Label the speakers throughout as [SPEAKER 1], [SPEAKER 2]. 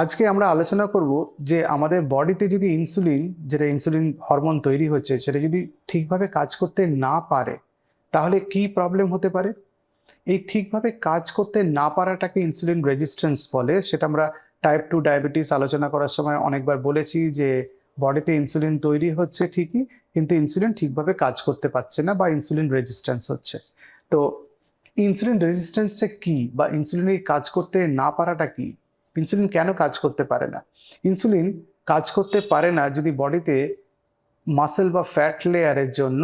[SPEAKER 1] আজকে আমরা আলোচনা করব যে আমাদের বডিতে যদি ইনসুলিন, যেটা ইনসুলিন হরমোন তৈরি হচ্ছে, সেটা যদি ঠিকভাবে কাজ করতে না পারে, তাহলে কি প্রবলেম হতে পারে? এই ঠিকভাবে কাজ করতে না পারাটাকে ইনসুলিন রেজিস্ট্যান্স বলে, সেটা আমরা টাইপ টু ডায়াবেটিস আলোচনা করার সময় অনেকবার বলেছি যে বডিতে ইনসুলিন তৈরি হচ্ছে ঠিকই, কিন্তু ইনসুলিন ঠিকভাবে কাজ করতে পারছে না বা ইনসুলিন রেজিস্ট্যান্স হচ্ছে। তো ইনসুলিন রেজিস্ট্যান্সটা কি বা ইনসুলিনের কাজ করতে না পারাটা কি? ইনসুলিন কেন কাজ করতে পারে না? ইনসুলিন কাজ করতে পারে না যদি বডিতে মাসেল বা ফ্যাট লেয়ারের জন্য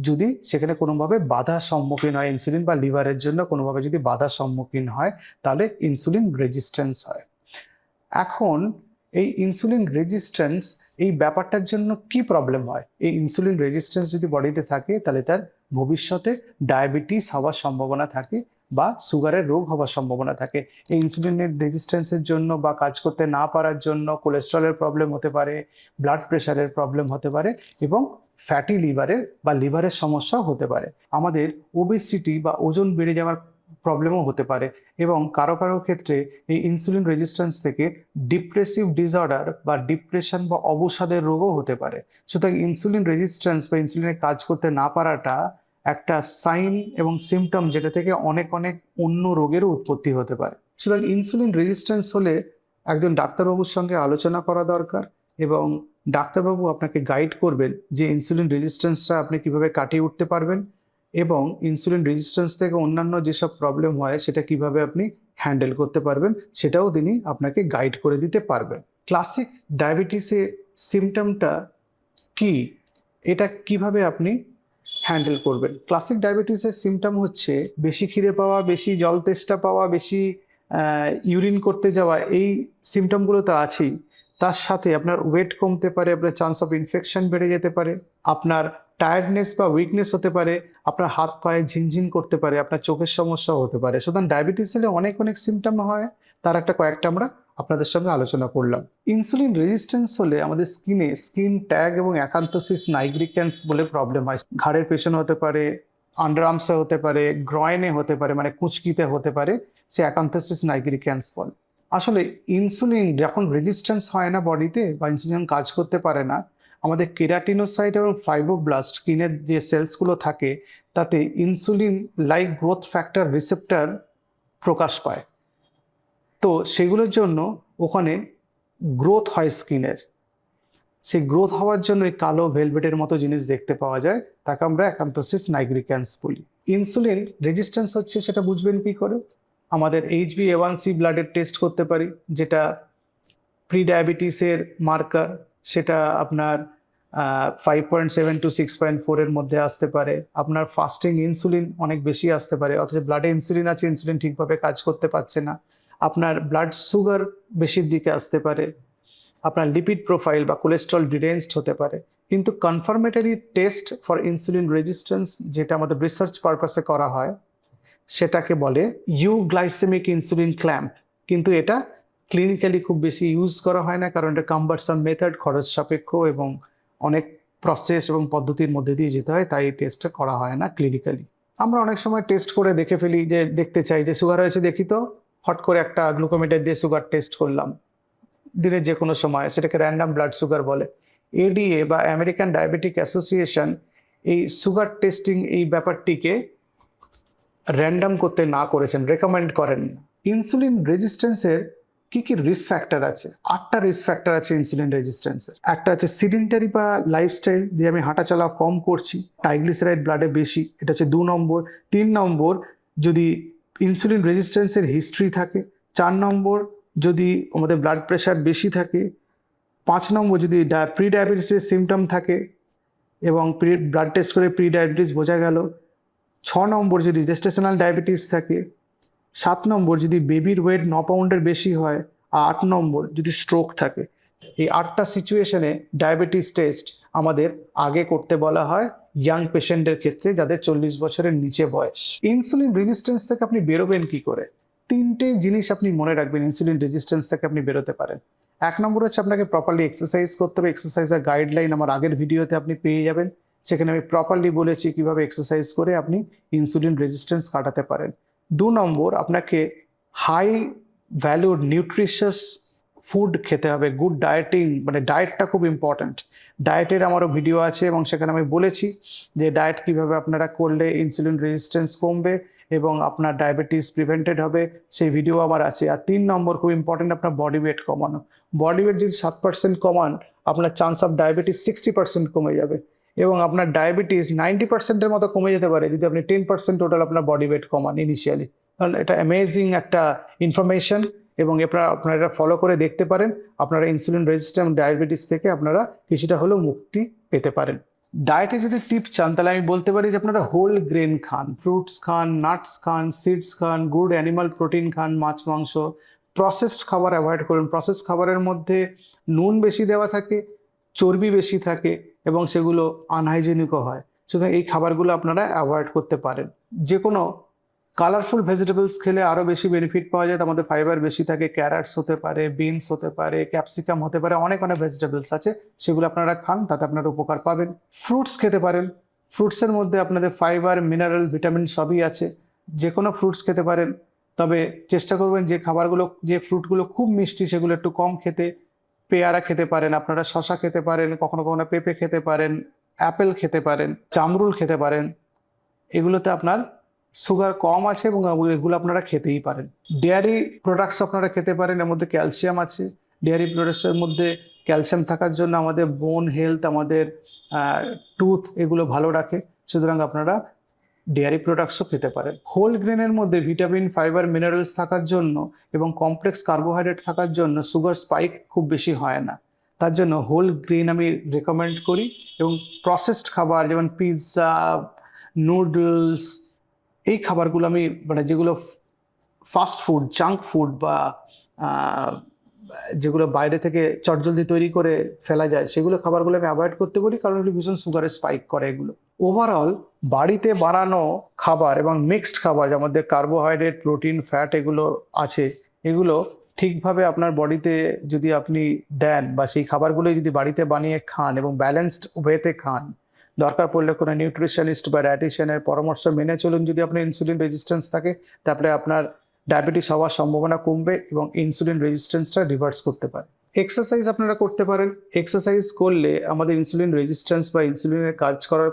[SPEAKER 1] যদি সেখানে কোনোভাবে বাধার সম্মুখীন হয়, ইনসুলিন বা লিভারের জন্য কোনোভাবে যদি বাধার সম্মুখীন হয়, তাহলে ইনসুলিন রেজিস্ট্যান্স হয়। এখন এই ইনসুলিন রেজিস্ট্যান্স এই ব্যাপারটার জন্য কি প্রবলেম হয়? এই ইনসুলিন রেজিস্ট্যান্স যদি বডিতে থাকে, তাহলে তার ভবিষ্যতে ডায়াবেটিস হওয়ার সম্ভাবনা থাকে বা সুগারের রোগ হওয়ার সম্ভাবনা থাকে। এই ইনসুলিনের রেজিস্ট্যান্সের জন্য বা কাজ করতে না পারার জন্য কোলেস্ট্রলের প্রবলেম হতে পারে ব্লাড প্রেশারের প্রবলেম হতে পারে এবং ফ্যাটি লিভারের বা লিভারের সমস্যাও হতে পারে। আমাদের ওবেসিটি বা ওজন বেড়ে যাওয়ার প্রবলেমও হতে পারে এবং কারও কারও ক্ষেত্রে এই ইনসুলিন রেজিস্ট্যান্স থেকে ডিপ্রেসিভ ডিসঅর্ডার বা ডিপ্রেশন বা অবসাদের রোগও হতে পারে। সুতরাং ইনসুলিন রেজিস্ট্যান্স বা ইনসুলিনের কাজ করতে না পারাটা একটা সাইন এবং সিমটম যেটা থেকে অনেক অনেক অন্য রোগেরও উৎপত্তি হতে পারে। সুতরাং ইনসুলিন রেজিস্ট্যান্স হলে একজন ডাক্তারবাবুর সঙ্গে আলোচনা করা দরকার এবং ডাক্তারবাবু আপনাকে গাইড করবেন যে ইনসুলিন রেজিস্ট্যান্সটা আপনি কীভাবে কাটিয়ে উঠতে পারবেন এবং ইনসুলিন রেজিস্ট্যান্স থেকে অন্যান্য যেসব প্রবলেম হয় সেটা কীভাবে আপনি হ্যান্ডেল করতে পারবেন সেটাও তিনি আপনাকে গাইড করে দিতে পারবেন। ক্লাসিক ডায়াবেটিসের সিমটমটা কি? এটা কীভাবে আপনি হ্যান্ডেল করবেন ক্লাসিক ডায়াবেটিসের সিমটম হচ্ছে বেশি খিদে পাওয়া, বেশি জল তেষ্টা পাওয়া, বেশি ইউরিন করতে যাওয়া, এই সিমটমগুলো তো আছেই। তার সাথে আপনার ওয়েট কমতে পারে, আপনার চান্স অফ ইনফেকশন বেড়ে যেতে পারে, আপনার টায়ার্ডনেস বা উইকনেস হতে পারে, আপনার হাত পায়ে ঝিনঝিন করতে পারে, আপনার চোখের সমস্যাও হতে পারে। সুতরাং ডায়াবেটিস হলে অনেক অনেক সিমটম হয়। তার একটা কয়েকটা আমরা আপনাদের সঙ্গে আলোচনা করলাম। ইনসুলিন রেজিস্ট্যান্স হলে আমাদের স্কিনে স্কিন ট্যাগ এবং অ্যাকান্তসিস নাইগ্রিক্যান্স বলে প্রবলেম হয়। ঘাড়ের পেছনে হতে পারে আন্ডারআর্মসে হতে পারে গ্রয়েনে হতে পারে মানে কুচকিতে হতে পারে, সে অ্যাকান্তসিস নাইগ্রিক্যান্স বলে। আসলে ইনসুলিন যখন রেজিস্ট্যান্স হয় না বডিতে বা ইনসুলিন কাজ করতে পারে না, আমাদের কেরাটিনোসাইট এবং ফাইব্রোব্লাস্ট স্কিনের যে সেলসগুলো থাকে, তাতে insulin like growth factor receptor প্রকাশ পায়। তো সেগুলোর জন্য ওখানে গ্রোথ হয় স্কিনের সেই গ্রোথ হওয়ার জন্য এই কালো ভেলভেটের মতো জিনিস দেখতে পাওয়া যায়, তাকে আমরা অ্যাকান্তসিস নাইগ্রিক্যান্স বলি। ইনসুলিন রেজিস্ট্যান্স হচ্ছে সেটা বুঝবেন কি করে? আমাদের H B A one C ব্লাডের টেস্ট করতে পারি, যেটা প্রি ডায়াবেটিসের মার্কার সেটা আপনার five point seven to six point ফোরের মধ্যে আসতে পারে। আপনার ফাস্টিং ইনসুলিন অনেক বেশি আসতে পারে, অথচ ব্লাডে ইনসুলিন আছে ইনসুলিন ঠিকভাবে কাজ করতে পারছে না। আপনার ব্লাড সুগার বেশির দিকে আসতে পারে, আপনার লিপিড প্রোফাইল বা কোলেস্ট্রল ডিরেঞ্জড হতে পারে। কিন্তু confirmatory test for insulin resistance যেটা আমাদের রিসার্চ পারপাসে করা হয়, সেটাকে বলে ইউ গ্লাইসেমিক ইনসুলিন ক্ল্যাম্প কিন্তু এটা ক্লিনিক্যালি খুব বেশি ইউজ করা হয় না, কারণ এটা কাম্বারসাম মেথড খরচ সাপেক্ষ এবং অনেক প্রসেস এবং পদ্ধতির মধ্যে দিয়ে যেতে হয়, তাই এই টেস্টটা করা হয় না ক্লিনিক্যালি আমরা অনেক সময় টেস্ট করে দেখে ফেলি, যে দেখতে চাই যে সুগার হয়েছে, দেখি তো। হট করে একটা গ্লুকোমিটার দিয়ে সুগার টেস্ট করলাম। দিনের যে কোনো সময়, সেটাকে র্যান্ডাম ব্লাড সুগার বলে। এডিএ বা আমেরিকান ডায়াবেটিক অ্যাসোসিয়েশন এই সুগার টেস্টিং এই ব্যাপারটিকে র্যান্ডাম করতে না করেছেন রেকমেন্ড করেন ইনসুলিন রেজিস্ট্যান্সের কি কি রিস্ক ফ্যাক্টর আছে? আটটা রিস্ক ফ্যাক্টর আছে ইনসুলিন রেজিস্ট্যান্সের একটা আছে সিডেন্টারি বা লাইফস্টাইল যে আমি হাঁটাচলা কম করছি ট্রাইগ্লিসারাইড ব্লাডে বেশি, এটা হচ্ছে দু নম্বর। তিন নম্বর, যদি ইনসুলিন রেজিস্ট্যান্সের হিস্ট্রি থাকে। চার নম্বর যদি আমাদের ব্লাড প্রেশার বেশি থাকে, পাঁচ নম্বর যদি প্রি ডায়াবেটিসের সিমটম থাকে এবং প্রি ব্লাড টেস্ট করে প্রি ডায়াবেটিস বোঝা গেল। ছ নম্বর যদি জেস্টেশনাল ডায়াবেটিস থাকে, সাত নম্বর যদি বেবির ওয়েট ন পাউন্ডের বেশি হয়, আর আট নম্বর যদি স্ট্রোক থাকে। এই আটটা সিচুয়েশনে ডায়াবেটিস টেস্ট আমাদের আগে করতে বলা হয়। ইয়াং পেশেন্টের ক্ষেত্রে যাদের চল্লিশ বছরের নিচে বয়স। ইনসুলিন রেজিস্ট্যান্স থেকে আপনি বেরোবেন কি করে? তিনটে জিনিস আপনি মনে রাখবেন ইনসুলিন রেজিস্ট্যান্স থেকে আপনি বেরোতে পারেন। এক নম্বর হচ্ছে আপনাকে প্রপারলি এক্সারসাইজ করতে হবে। এক্সারসাইজের গাইডলাইন আমার আগের ভিডিওতে আপনি পেয়ে যাবেন। সেখানে আমি প্রপারলি বলেছি কীভাবে এক্সারসাইজ করে আপনি ইনসুলিন রেজিস্ট্যান্স কাটাতে পারেন। দু নম্বর, আপনাকে হাই ভ্যালুড নিউট্রিশাস ফুড খেতে হবে গুড ডায়েটিং মানে ডায়েটটা খুব ইম্পর্ট্যান্ট ডায়েটের আমারও ভিডিও আছে এবং সেখানে আমি বলেছি যে ডায়েট কীভাবে আপনারা করলে ইনসুলিন রেজিস্ট্যান্স কমবে এবং আপনার ডায়াবেটিস প্রিভেন্টেড হবে। সেই ভিডিও আমার আছে। আর তিন নম্বর খুব ইম্পর্টেন্ট আপনার বডি ওয়েট কমানো। বডি ওয়েট যদি সাত পার্সেন্ট কমান, আপনার chance of diabetes sixty percent কমে যাবে এবং আপনার ডায়াবেটিস নাইনটি পার্সেন্টের মতো কমে যেতে পারে যদি আপনি টেন পার্সেন্ট টোটাল আপনার বডি ওয়েট কমান ইনিশিয়ালি কারণ এটা অ্যামেজিং একটা ইনফরমেশন এবং আপনারা আপনারা ফলো করে দেখতে পারেন। আপনারা ইনসুলিন রেজিস্ট্যান্ট ডায়াবেটিস থেকে আপনারা কিছুটা হলেও মুক্তি পেতে পারেন। ডায়েটে যদি টিপ চান, তাহলে আমি বলতে পারি যে আপনারা হোল গ্রেন খান। ফ্রুটস খান নাটস খান সিডস খান গুড অ্যানিমাল প্রোটিন খান, মাছ, মাংস। প্রসেসড খাবার অ্যাভয়েড করুন। প্রসেস খাবারের মধ্যে নুন বেশি দেওয়া থাকে, চর্বি বেশি থাকে এবং সেগুলো আনহাইজেনিকও হয়। সুতরাং এই খাবারগুলো আপনারা অ্যাভয়েড করতে পারেন। যে কোনো কালারফুল ভেজিটেবলস খেলে আরও বেশি বেনিফিট পাওয়া যায়। মধ্যে ফাইবার বেশি থাকে, ক্যারেটস হতে পারে, বিনস হতে পারে, ক্যাপসিকাম হতে পারে, অনেক অনেক ভেজিটেবলস আছে। সেগুলো আপনারা খান, তাতে আপনারা উপকার পাবেন। ফ্রুটস খেতে পারেন। ফ্রুটসের মধ্যে আপনাদের ফাইবার, মিনারেল, ভিটামিন সবই আছে। যে কোনো ফ্রুটস খেতে পারেন। তবে চেষ্টা করবেন যে খাবারগুলো, যে ফ্রুটগুলো খুব মিষ্টি, সেগুলো একটু কম খেতে। পেয়ারা খেতে পারেন, আপনারা শশা খেতে পারেন, কখনো কখনো পেঁপে খেতে পারেন, অ্যাপেল খেতে পারেন চামরুল খেতে পারেন। এগুলোতে আপনার সুগার কম আছে এবং এগুলো আপনারা খেতেই পারেন। ডেয়ারি প্রোডাক্টস আপনারা খেতে পারেন, এর মধ্যে ক্যালসিয়াম আছে। ডেয়ারি প্রোডাক্টসের মধ্যে ক্যালসিয়াম থাকার জন্য আমাদের বোন হেলথ আমাদের টুথ এগুলো ভালো রাখে। সুতরাং আপনারা ডেয়ারি প্রোডাক্টসও খেতে পারেন। হোল গ্রেনের মধ্যে ভিটামিন ফাইবার মিনারেলস থাকার জন্য এবং কমপ্লেক্স কার্বোহাইড্রেট থাকার জন্য সুগার স্পাইক খুব বেশি হয় না। তার জন্য হোল গ্রেন আমি রেকমেন্ড করি এবং প্রসেসড খাবার যেমন পিৎজা নুডলস এই খাবারগুলো আমি মানে যেগুলো ফাস্ট ফুড জাঙ্ক ফুড বা যেগুলো বাইরে থেকে চটজলদি তৈরি করে ফেলা যায়, সেগুলো খাবারগুলো আমি অ্যাভয়েড করতে বলি কারণ এগুলো ভীষণ সুগারের স্পাইক করে এগুলো। ওভারঅল বাড়িতে বানানো খাবার এবং মিক্সড খাবার, যার মধ্যে কার্বোহাইড্রেট প্রোটিন ফ্যাট এগুলো আছে, এগুলো ঠিকভাবে আপনার বডিতে যদি আপনি দেন বা সেই খাবারগুলো যদি বাড়িতে বানিয়ে খান এবং ব্যালেন্সড ওয়েতে খান দরকার পড়লে কোনো নিউট্রিশনিস্ট বা ডায়েটিশিয়ানের পরামর্শ মেনে চলুন যদি আপনার ইনসুলিন রেজিস্ট্যান্স থাকে, তাহলে আপনার ডায়াবেটিস হওয়ার সম্ভাবনা কমবে এবং ইনসুলিন রেজিস্ট্যান্সটা রিভার্স করতে পারে। এক্সারসাইজ আপনারা করতে পারেন। এক্সারসাইজ করলে আমাদের ইনসুলিন রেজিস্ট্যান্স বা ইনসুলিনের কাজ করার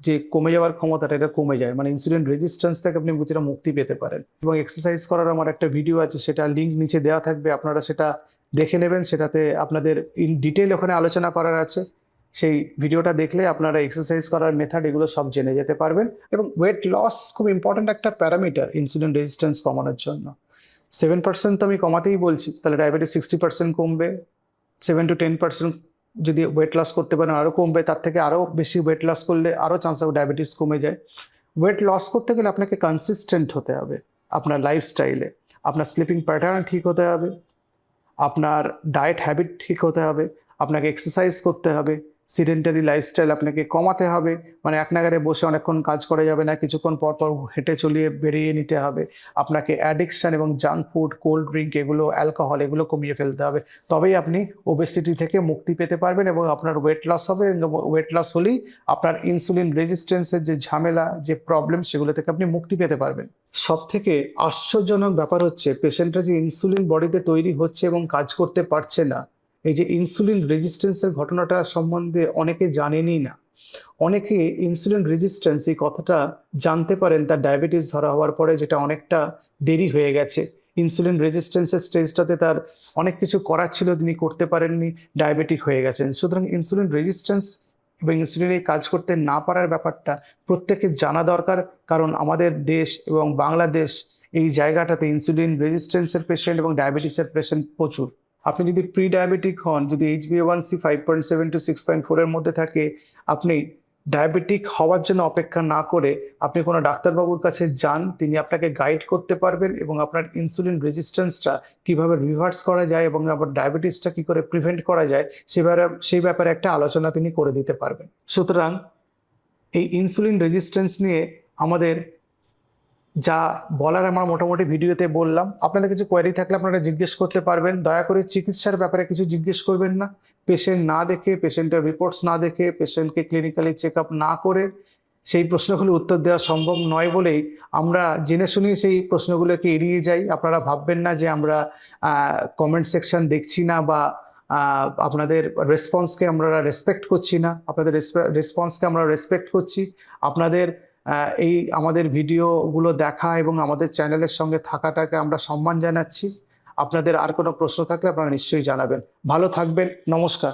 [SPEAKER 1] যে কমে যাওয়ার ক্ষমতাটা, এটা কমে যায়। মানে ইনসুলিন রেজিস্ট্যান্স থেকে আপনি কিছুটা মুক্তি পেতে পারেন। এবং এক্সারসাইজ করার আমার একটা ভিডিও আছে, সেটা লিঙ্ক নিচে দেওয়া থাকবে। আপনারা সেটা দেখে নেবেন। সেটাতে আপনাদের ইন ডিটেল ওখানে আলোচনা করার আছে। সেই ভিডিওটা দেখলে আপনারা এক্সারসাইজ করার মেথড এগুলো সব জেনে যেতে পারবেন এবং ওয়েট লস খুব ইম্পর্ট্যান্ট একটা প্যারামিটার ইনসুলিন রেজিস্ট্যান্স কমানোর জন্য। সেভেন পার্সেন্ট তো আমি কমাতেই বলছি, তাহলে ডায়াবেটিস সিক্সটি পার্সেন্ট কমবে। সেভেন টু টেন পার্সেন্ট যদি ওয়েট লস করতে পারেন আরও কমবে, তার থেকে আরও বেশি ওয়েট লস করলে আরও চান্স অফ ডায়াবেটিস কমে যায়। ওয়েট লস করতে গেলে আপনাকে কনসিস্টেন্ট হতে হবে আপনার লাইফস্টাইলে আপনার স্লিপিং প্যাটার্ন ঠিক হতে হবে। আপনার ডায়েট হ্যাবিট ঠিক হতে হবে। আপনাকে এক্সারসাইজ করতে হবে। সিডেন্টারি লাইফস্টাইল আপনাকে কমাতে হবে। মানে এক নাগারে বসে অনেকক্ষণ কাজ করা যাবে না, কিছুক্ষণ পর পর হেঁটে চলিয়ে বেরিয়ে নিতে হবে। আপনাকে অ্যাডিকশন এবং জাঙ্ক ফুড কোল্ড ড্রিঙ্ক এগুলো অ্যালকোহল এগুলো কমিয়ে ফেলতে হবে। তবেই আপনি ওবেসিটি থেকে মুক্তি পেতে পারবেন এবং আপনার ওয়েট লস হবে ওয়েট লস হলেই আপনার ইনসুলিন রেজিস্ট্যান্সের যে ঝামেলা, যে প্রবলেম সেগুলো থেকে আপনি মুক্তি পেতে পারবেন। সব থেকে আশ্চর্যজনক ব্যাপার হচ্ছে পেশেন্টরা যে ইনসুলিন বডিতে তৈরি হচ্ছে এবং কাজ করতে পারছে না এই যে ইনসুলিন রেজিস্ট্যান্সের ঘটনাটা সম্বন্ধে অনেকে জানেনই না। অনেকে ইনসুলিন রেজিস্ট্যান্স এই কথাটা জানতে পারেন, তার ডায়াবেটিস ধরা হওয়ার পরে যেটা অনেকটা দেরি হয়ে গেছে। ইনসুলিন রেজিস্ট্যান্সের স্টেজটাতে তার অনেক কিছু করার ছিল, তিনি করতে পারেননি ডায়াবেটিক হয়ে গেছেন। সুতরাং ইনসুলিন রেজিস্ট্যান্স এবং ইনসুলিনে কাজ করতে না পারার ব্যাপারটা প্রত্যেকে জানা দরকার, কারণ আমাদের দেশ এবং বাংলাদেশ এই জায়গাটাতে ইনসুলিন রেজিস্ট্যান্সের পেশেন্ট এবং ডায়াবেটিসের পেশেন্ট প্রচুর। আপনি যদি প্রি ডায়াবেটিক হন, যদি H B one C five point seven to six point ফোরের মধ্যে থাকে, আপনি ডায়াবেটিক হওয়ার জন্য অপেক্ষা না করে আপনি কোনো ডাক্তারবাবুর কাছে যান, তিনি আপনাকে গাইড করতে পারবেন এবং আপনার ইনসুলিন রেজিস্ট্যান্সটা কীভাবে রিভার্স করা যায় এবং আবার ডায়াবেটিসটা কী করে প্রিভেন্ট করা যায়, সে সেই ব্যাপারে একটা আলোচনা তিনি করে দিতে পারবেন। সুতরাং এই ইনসুলিন রেজিস্ট্যান্স নিয়ে আমাদের যা বলার আমার মোটামুটি ভিডিওতে বললাম। আপনাদের কিছু কোয়ারি থাকলে আপনারা জিজ্ঞেস করতে পারবেন। দয়া করে চিকিৎসার ব্যাপারে কিছু জিজ্ঞেস করবেন না। পেশেন্ট না দেখে পেশেন্টের রিপোর্টস না দেখে পেশেন্টকে ক্লিনিক্যালি চেক আপ না করে সেই প্রশ্নগুলো উত্তর দেওয়া সম্ভব নয় বলেই আমরা জেনে শুনেই সেই প্রশ্নগুলোকে এড়িয়ে যাই। আপনারা ভাববেন না যে আমরা কমেন্ট সেকশন দেখছি না বা আপনাদের রেসপন্সকে আমরা রেসপেক্ট করছি না। আপনাদের রেসপন্সকে আমরা রেসপেক্ট করছি। আপনাদের এই আমাদের ভিডিওগুলো দেখা এবং আমাদের চ্যানেলের সঙ্গে থাকাটাকে আমরা সম্মান জানাচ্ছি। আপনাদের আর কোনো প্রশ্ন থাকলে আপনারা নিশ্চয়ই জানাবেন। ভালো থাকবেন। নমস্কার।